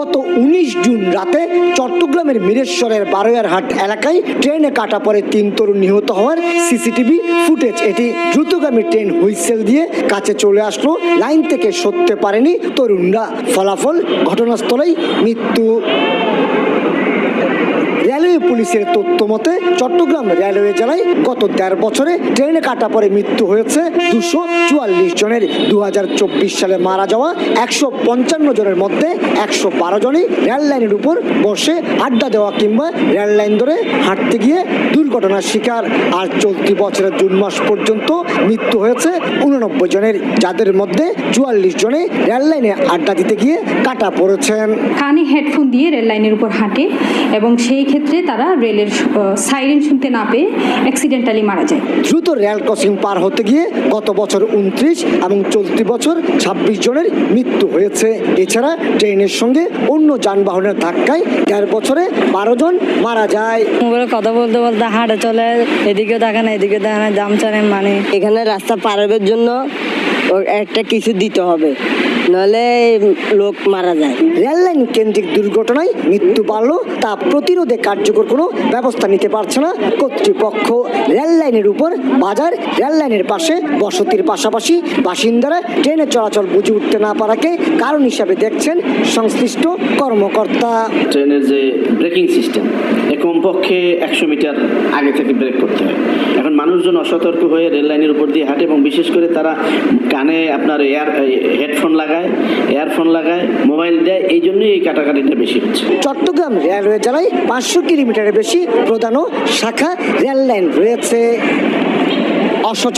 গত উনিশ জুন রাতে চট্টগ্রামের মিরেশ্বরের বারোয়ারহাট এলাকায় ট্রেনে কাটা পরে তিন তরুণ নিহত হওয়ার সিসিটিভি ফুটেজ। এটি দ্রুতগামী ট্রেন হুইসেল দিয়ে কাছে চলে আসলো, লাইন থেকে সরতে পারেনি তরুণরা। ফলাফল ঘটনাস্থলেই মৃত্যু। রেলওয়ে পুলিশের তথ্য মতে, চট্টগ্রাম রেলওয়ে জেলায় গত দেড় বছরে ট্রেনে কাটা পরে মৃত্যু হয়েছে দুশো চুয়াল্লিশ জনের। দু সালে মারা যাওয়া একশো পঞ্চান্ন জনের মধ্যে একশো বারো জনই রেল লাইনের উপর বসে আড্ডা দেওয়া কিংবা রেল লাইন ধরে হাঁটতে গিয়ে দুর্ঘটনার শিকার। আর চলতি বছরের জুন মাস পর্যন্ত মৃত্যু হয়েছে উননব্বই জনের, যাদের মধ্যে চুয়াল্লিশ জনে রেল লাইনে আড্ডা দিতে গিয়ে কাটা পড়েছেন। কানে হেডফোন দিয়ে রেল লাইনের উপর হাঁটে এবং সেই ক্ষেত্রে তারা রেলের সাইরেন শুনতে না পেয়ে অ্যাক্সিডেন্টালি মারা যায়। দ্রুত রেল ক্রসিং পার হতে গিয়ে গত বছর উনত্রিশ এবং চলতি বছর ছাব্বিশ জনের মৃত্যু হয়েছে। এছাড়া ট্রেনের সঙ্গে অন্য যানবাহনের ধাক্কায় দেড় বছরে বারো জন মারা যায়। মোবাইলে কথা বলতে বলতে হাঁটে চলে এদিকে দেখে না এদিকে দেখে না জাম চানে মানে। এখানে রাস্তা পারাবের জন্য ও- একটা কিছু দিতে হবে। নাহলে লোক মারা যায়। রেললাইন কেন্দ্রিক দুর্ঘটনায় মৃত্যু বাড়লো তা প্রতিরোধে কার্যকর কোনো ব্যবস্থা নিতে পারছে না। কর্তৃপক্ষ রেললাইনের উপর বাজার রেললাইনের পাশে বসতির পাশাপাশি বাসিন্দারা ট্রেনে চলাচল বুঝে উঠতে না পারাকে কারণ হিসাবে দেখছেন সংশ্লিষ্ট কর্মকর্তা। ট্রেনের যে ব্রেকিং সিস্টেম এ কমপক্ষে একশো মিটার আগে থেকে ব্রেক করতে মানুষজন অসতর্ক হয়ে রেললাইনের উপর দিয়ে হাঁটে এবং বিশেষ করে তারা কানে আপনার এয়ার হেডফোন লাগায়, এয়ারফোন লাগায়, মোবাইল দেয়, এই জন্যই এই কাটাকাটিটা বেশি হচ্ছে। চট্টগ্রাম রেলওয়ে জেলায় পাঁচশো কিলোমিটারের বেশি প্রধান ও শাখা রেললাইন রয়েছে। অসচেতন